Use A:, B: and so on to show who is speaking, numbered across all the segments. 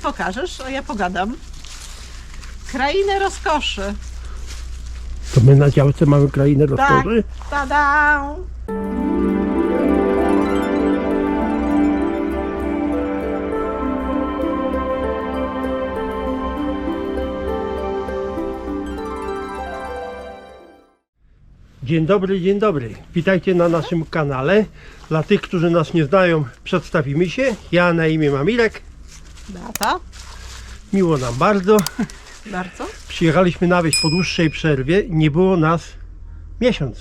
A: pokażesz, a ja pogadam. Krainę rozkoszy.
B: To my na działce mamy krainę
A: Tak.
B: rozkoszy?
A: Tada!
B: Dzień dobry, dzień dobry. Witajcie na naszym kanale. Dla tych, którzy nas nie znają, przedstawimy się. Ja na imię mam Irek.
A: Beata?
B: Miło nam bardzo.
A: Bardzo?
B: Przyjechaliśmy na wieś po dłuższej przerwie. Nie było nas miesiąc.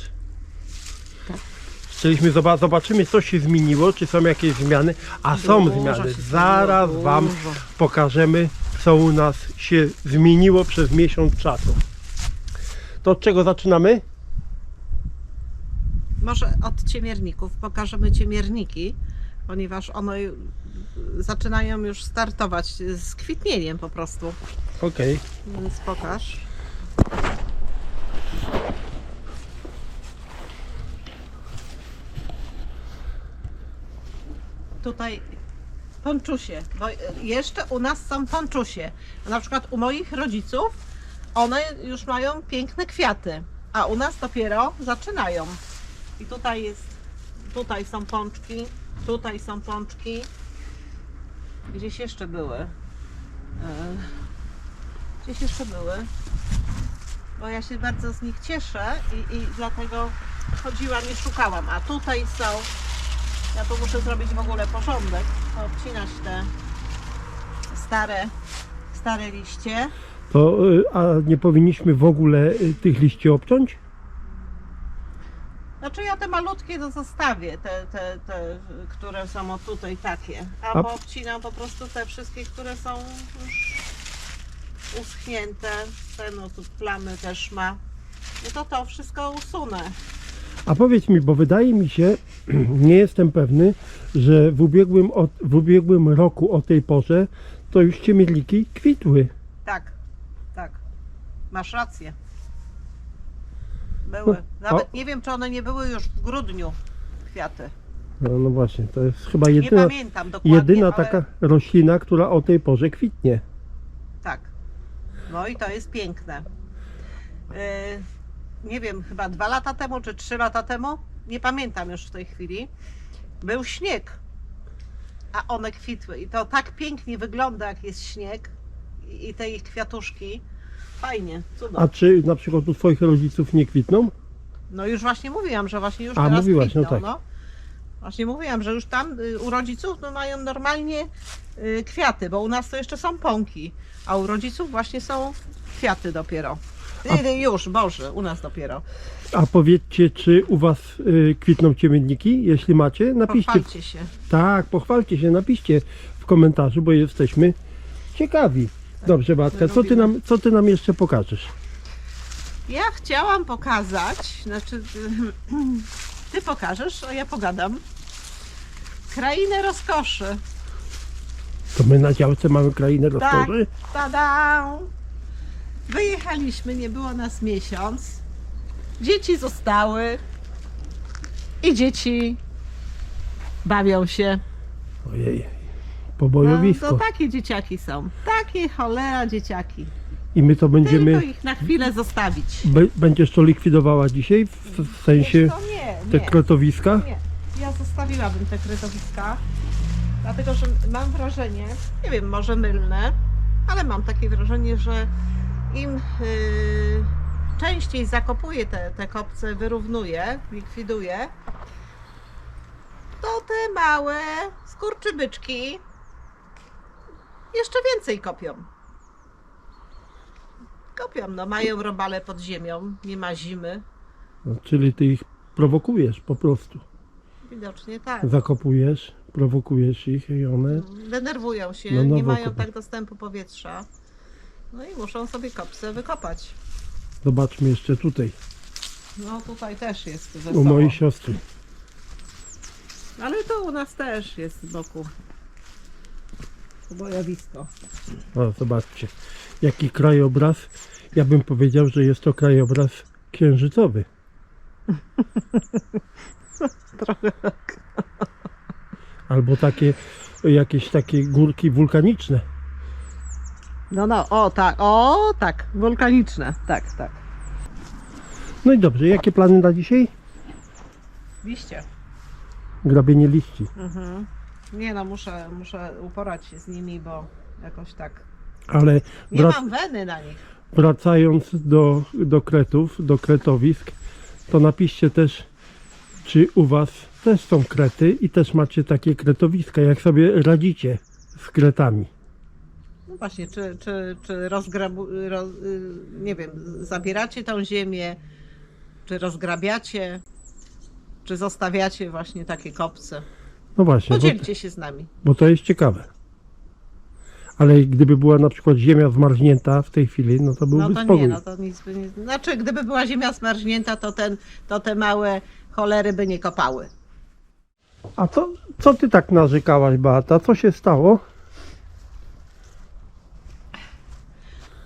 B: Chcieliśmy zobaczyć, zobaczymy co się zmieniło, czy są jakieś zmiany, a są
A: Dużo
B: zmiany.
A: się zmieniło,
B: Zaraz Wam
A: dużo.
B: pokażemy, co u nas się zmieniło przez miesiąc czasu. To od czego zaczynamy?
A: Może od ciemierników. Pokażemy ciemierniki, ponieważ one y, zaczynają już startować z kwitnieniem po prostu.
B: Okej.
A: Więc pokaż. Tutaj ponczusie, bo jeszcze u nas są ponczusie. Na przykład u moich rodziców one już mają piękne kwiaty, a u nas dopiero zaczynają. I tutaj jest, tutaj są pączki, tutaj są pączki. Gdzieś jeszcze były. E, Gdzieś jeszcze były. Bo ja się bardzo z nich cieszę i, i dlatego chodziłam i szukałam. A tutaj są. Ja tu muszę zrobić w ogóle porządek. Odcinać te stare, stare liście.
B: To, y, a nie powinniśmy w ogóle y, tych liści obciąć?
A: Znaczy ja te malutkie to zostawię, te, te, te które są o tutaj takie.
B: A-
A: Albo obcinam po prostu te wszystkie, które są już uschnięte. Te no tu plamy też ma. No to to wszystko usunę.
B: A powiedz mi, bo wydaje mi się, nie jestem pewny, że w ubiegłym, od, w ubiegłym roku o tej porze to już ciemierniki kwitły.
A: Tak, tak. Masz rację. Były. Nawet
B: o.
A: nie wiem, czy one nie były już w grudniu kwiaty.
B: No, no właśnie, to jest chyba
A: Nie
B: jedyna,
A: pamiętam dokładnie.
B: jedyna
A: ale...
B: taka roślina, która o tej porze kwitnie.
A: Tak. No i to jest piękne. Yy, nie wiem, chyba dwa lata temu czy trzy lata temu, nie pamiętam już w tej chwili, był śnieg, a one kwitły. I to tak pięknie wygląda, jak jest śnieg i i te ich kwiatuszki. Fajnie,
B: A
A: cudownie.
B: czy na przykład u Twoich rodziców nie kwitną?
A: No już właśnie mówiłam, że właśnie już
B: A,
A: teraz
B: mówiłaś,
A: kwitną,
B: no tak.
A: no. Właśnie mówiłam, że już tam y, u rodziców no, mają normalnie y, kwiaty, bo u nas to jeszcze są pąki, a u rodziców właśnie są kwiaty dopiero.
B: A-
A: Y, Już, Boże, u nas dopiero.
B: A powiedzcie, czy u Was y, kwitną ciemienniki? Jeśli macie, napiszcie.
A: Pochwalcie się.
B: Tak, pochwalcie się, napiszcie w komentarzu, bo jesteśmy ciekawi. Dobrze, Batka, co ty, nam, co ty nam jeszcze pokażesz?
A: Ja chciałam pokazać, znaczy ty pokażesz, a ja pogadam. Krainę rozkoszy.
B: To my na działce mamy krainę
A: Tak.
B: rozkoszy?
A: Tada! Wyjechaliśmy, nie było nas miesiąc. Dzieci zostały. I dzieci bawią się.
B: Ojej,
A: No, to takie dzieciaki są. Takie cholera dzieciaki.
B: I my to
A: Tylko
B: będziemy.
A: ich na chwilę zostawić.
B: Be, będziesz to likwidowała dzisiaj? W, w sensie
A: Wiesz co, nie,
B: te
A: nie,
B: kretowiska?
A: nie. Ja zostawiłabym te krytowiska. Dlatego, że mam wrażenie, nie wiem, może mylne, ale mam takie wrażenie, że im yy, częściej zakopuję te, te kopce, wyrównuję, likwiduję, to te małe skurczybyczki jeszcze więcej kopią. Kopią, no mają robale pod ziemią, nie ma zimy.
B: No, czyli ty ich prowokujesz po prostu.
A: Widocznie tak.
B: Zakopujesz, prowokujesz ich i one.
A: Denerwują się,
B: No,
A: nie mają
B: wokół.
A: tak dostępu powietrza. No i muszą sobie kopce wykopać.
B: Zobaczmy jeszcze tutaj,
A: No tutaj też jest
B: u
A: wesoło.
B: mojej siostry.
A: Ale to u nas też jest z boku. Bojowisko.
B: O, zobaczcie, jaki krajobraz. Ja bym powiedział, że jest to krajobraz księżycowy.
A: Trochę.
B: Albo takie, jakieś takie górki wulkaniczne.
A: No, no, o tak, o tak, wulkaniczne, tak, tak.
B: No i dobrze, jakie plany na dzisiaj?
A: Liście.
B: Grabienie liści.
A: Mhm. Nie no, muszę, muszę uporać się z nimi, bo jakoś tak...
B: Ale
A: Nie
B: wrac-
A: mam weny na nich.
B: wracając do, do kretów, do kretowisk, to napiszcie też, czy u Was też są krety i też macie takie kretowiska, jak sobie radzicie z kretami.
A: No właśnie, czy, czy, czy rozgrabu... Roz, y, nie wiem, zabieracie tą ziemię, czy rozgrabiacie, czy zostawiacie właśnie takie kopce.
B: No właśnie, bo,
A: Podzielcie się z nami.
B: bo to jest ciekawe. Ale gdyby była na przykład ziemia zmarznięta w tej chwili, no to byłby
A: No to
B: spokój.
A: nie, no to nic by nie... Znaczy, gdyby była ziemia smarznięta, to, ten, to te małe cholery by nie kopały.
B: A co, co ty tak narzekałaś, Beata? Co się stało?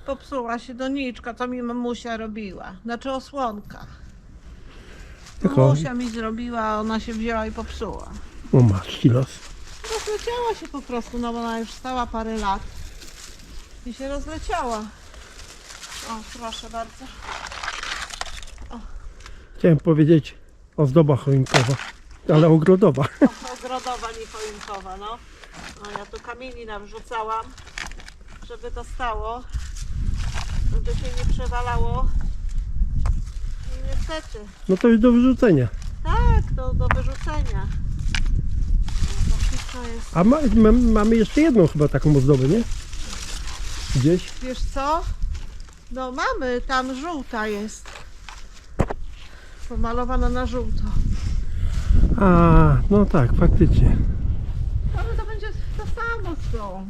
A: Popsuła się doniczka, co mi mamusia robiła. Znaczy osłonka.
B: Jako-
A: Mamusia mi zrobiła, ona się wzięła i popsuła.
B: O masz ci los.
A: Rozleciała się po prostu, no bo ona już stała parę lat. I się rozleciała. O, proszę bardzo.
B: Chciałem powiedzieć ozdoba choinkowa, ale ogrodowa.
A: O, ogrodowa, nie choinkowa, no. No ja tu kamieni nawrzucałam, żeby to stało. Żeby się nie przewalało. I niestety.
B: No to już do wyrzucenia.
A: Tak, to do wyrzucenia. To wszystko jest.
B: A ma, ma, mamy jeszcze jedną chyba taką ozdobę, nie? Gdzieś.
A: Wiesz co? No mamy, tam żółta jest. Pomalowana na żółto.
B: A, no tak, faktycznie.
A: Ale to będzie to samo z tą.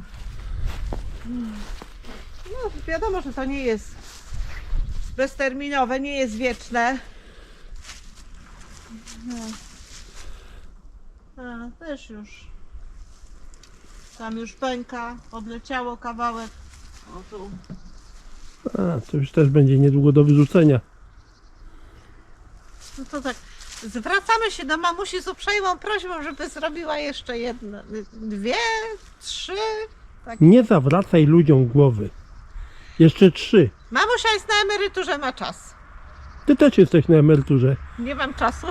A: No wiadomo, że to nie jest bezterminowe, nie jest wieczne. No. A, też już. Tam już pęka, odleciało kawałek. O tu.
B: A, to już też będzie niedługo do wyrzucenia.
A: No to tak. Zwracamy się do mamusi z uprzejmą prośbą, żeby zrobiła jeszcze jedno, dwie, trzy. Tak.
B: Nie zawracaj ludziom głowy. Jeszcze trzy.
A: Mamusia jest na emeryturze, ma czas.
B: Ty też jesteś na emeryturze.
A: Nie mam czasu.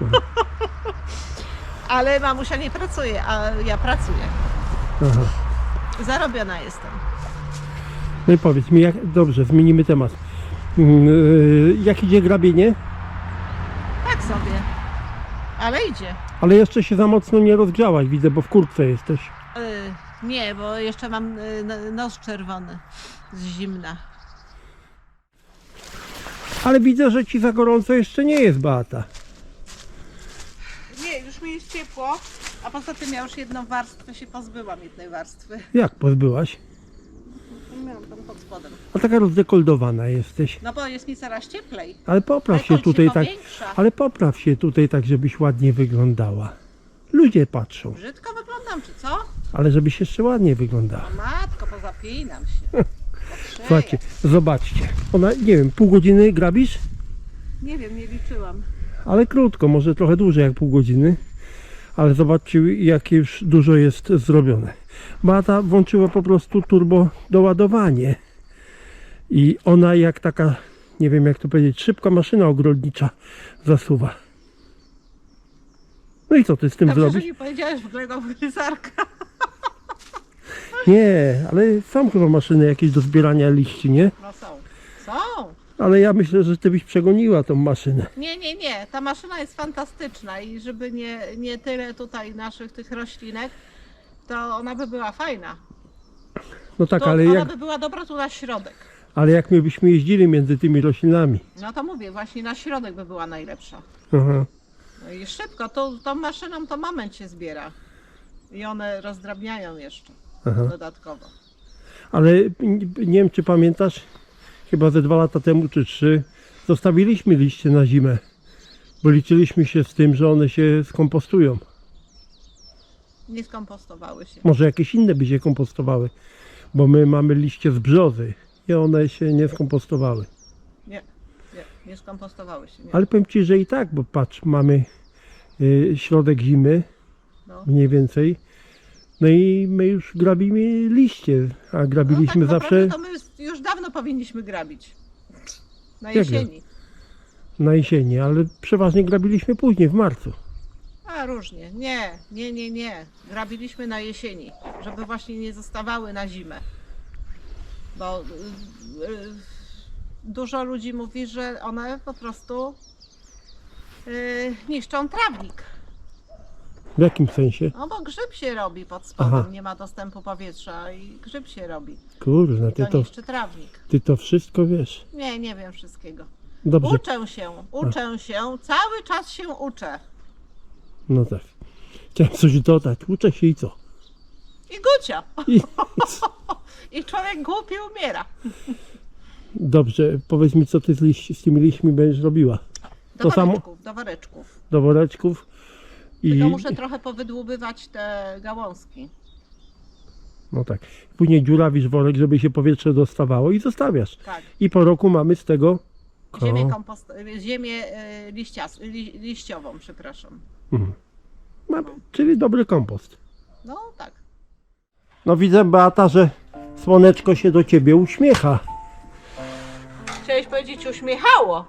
A: Ale mamusia nie pracuje, a ja pracuję.
B: Aha.
A: Zarobiona jestem.
B: No i powiedz mi, jak, dobrze, zmienimy temat. Yy, jak idzie grabienie?
A: Tak sobie. Ale idzie.
B: Ale jeszcze się za mocno nie rozgrzałaś, widzę, bo w kurtce jesteś.
A: Y, nie, bo jeszcze mam y, no- nos czerwony z zimna.
B: Ale widzę, że ci za gorąco jeszcze nie jest, Beata.
A: Już mi jest ciepło, a poza tym ja już jedną warstwę się pozbyłam, jednej warstwy.
B: Jak pozbyłaś?
A: Miałam tam pod spodem.
B: A taka rozdekoldowana jesteś.
A: No bo jest mi coraz cieplej.
B: Ale popraw się
A: Dekolt
B: tutaj tak.
A: powiększa.
B: Ale popraw się tutaj tak, żebyś ładnie wyglądała. Ludzie patrzą,
A: Brzydko wyglądam, czy co?
B: ale żebyś jeszcze ładnie wyglądała.
A: Matko, pozapinam się.
B: Słuchajcie, zobaczcie. Ona, nie wiem, pół godziny grabisz?
A: Nie wiem, nie liczyłam.
B: Ale krótko, może trochę dłużej jak pół godziny. Ale zobaczcie, jakie już dużo jest zrobione. Beata włączyła po prostu turbo doładowanie. I ona jak taka, nie wiem jak to powiedzieć, szybka maszyna ogrodnicza zasuwa. No i co ty z tym
A: Dobrze, że
B: zrobisz?
A: nie powiedziałeś w ogóle do.
B: Nie, ale są chyba maszyny jakieś do zbierania liści, nie?
A: No są.
B: Ale ja myślę, że ty byś przegoniła tą maszynę.
A: Nie, nie, nie. Ta maszyna jest fantastyczna i żeby nie, nie tyle tutaj naszych tych roślinek, to ona by była fajna.
B: No tak,
A: to
B: ale
A: ona
B: jak,
A: by była dobra tu na środek.
B: ale jak my byśmy jeździli między tymi roślinami.
A: No to mówię, właśnie na środek by była najlepsza.
B: Aha.
A: No i szybko, to, tą maszyną to moment się zbiera. I one rozdrabniają jeszcze
B: Aha.
A: dodatkowo.
B: Ale nie wiem, czy pamiętasz, chyba ze dwa lata temu czy trzy, zostawiliśmy liście na zimę, bo liczyliśmy się z tym, że one się skompostują.
A: Nie skompostowały się.
B: Może jakieś inne by się kompostowały, bo my mamy liście z brzozy i one się nie skompostowały.
A: Nie, nie, nie skompostowały się. Nie.
B: Ale powiem Ci, że i tak, bo patrz, mamy y, środek zimy,
A: No.
B: mniej więcej, No i my już grabimy liście, a grabiliśmy
A: no, tak
B: zawsze
A: naprawdę To my już dawno powinniśmy grabić. Na
B: Jak
A: jesieni.
B: na jesieni, ale przeważnie grabiliśmy później, w marcu.
A: A różnie. Nie, nie, nie, nie. Grabiliśmy na jesieni, żeby właśnie nie zostawały na zimę. Bo y, y, dużo ludzi mówi, że one po prostu y, niszczą trawnik.
B: W jakim sensie?
A: No bo grzyb się robi pod spodem,
B: Aha.
A: nie ma dostępu powietrza i grzyb się robi.
B: Kurde, ty
A: To
B: to,
A: niszczy trawnik.
B: ty to wszystko wiesz.
A: Nie, nie wiem wszystkiego.
B: Dobrze,
A: Uczę się, uczę się, cały czas się uczę.
B: no tak. Chciałem coś dodać, uczę się i co?
A: I gucia.
B: I,
A: I człowiek głupi umiera.
B: dobrze, powiedz mi, co ty z, liści, z tymi liśćmi będziesz robiła?
A: Do
B: To samo?
A: woreczków, do woreczków.
B: Do woreczków i...
A: Tylko muszę trochę powydłubywać te gałązki.
B: No tak. Później dziurawisz worek, żeby się powietrze dostawało i zostawiasz.
A: Tak.
B: I po roku mamy z tego... ko-
A: Ziemię, kompost... ziemię y, liścias... li... liściową, przepraszam.
B: Mhm. Mamy, czyli dobry kompost.
A: No tak.
B: No widzę, Beata, że słoneczko się do ciebie uśmiecha.
A: Chciałeś powiedzieć uśmiechało.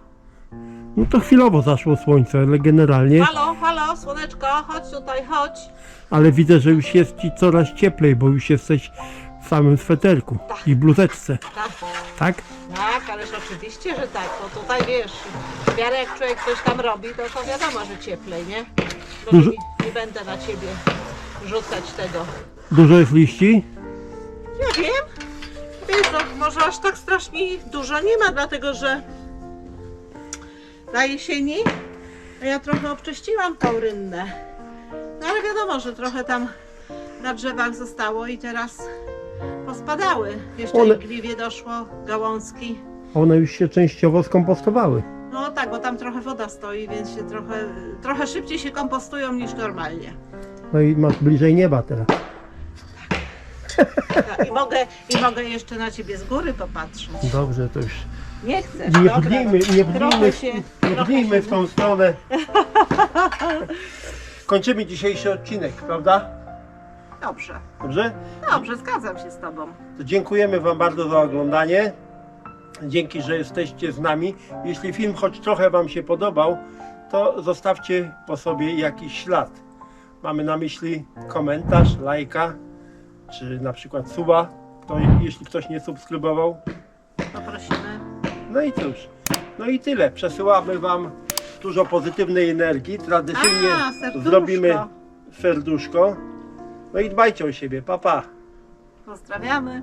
B: No to chwilowo zaszło słońce, ale generalnie...
A: Halo, halo, słoneczko, chodź tutaj, chodź.
B: Ale widzę, że już jest ci coraz cieplej, bo już jesteś w samym sweterku i bluzeczce,
A: Tak.
B: tak?
A: Tak, ależ oczywiście, że tak. No tutaj wiesz, w miarę jak człowiek coś tam robi, to, to wiadomo, że cieplej, nie? Bo
B: Dużo-
A: nie, nie będę na ciebie rzucać tego.
B: Dużo jest liści?
A: Nie wiem. Wiesz, no, może aż tak strasznie dużo nie ma, dlatego że na jesieni a ja trochę obczyściłam tą rynnę. No ale wiadomo, że trochę tam na drzewach zostało i teraz pospadały. Jeszcze
B: One-
A: gliwie doszło, gałązki.
B: One już się częściowo skompostowały.
A: No tak, bo tam trochę woda stoi, więc się trochę, trochę szybciej się kompostują niż normalnie.
B: No i masz bliżej nieba teraz.
A: Tak, I mogę, I mogę jeszcze na ciebie z góry popatrzeć.
B: Dobrze, to już
A: Nie chcesz,
B: nie
A: dobra,
B: brnijmy, nie
A: trochę
B: brnijmy,
A: się,
B: nie
A: trochę
B: brnijmy
A: się
B: w tą stronę. Kończymy dzisiejszy odcinek, prawda?
A: Dobrze,
B: Dobrze?
A: dobrze, zgadzam się z Tobą.
B: To dziękujemy Wam bardzo za oglądanie. Dzięki, że jesteście z nami. Jeśli film choć trochę Wam się podobał, to zostawcie po sobie jakiś ślad. Mamy na myśli komentarz, lajka, czy na przykład suba, to jeśli ktoś nie subskrybował. No i cóż, no i tyle. Przesyłamy Wam dużo pozytywnej energii. Tradycyjnie
A: A, serduszko.
B: zrobimy serduszko. No i dbajcie o siebie. Pa, pa.
A: Pozdrawiamy.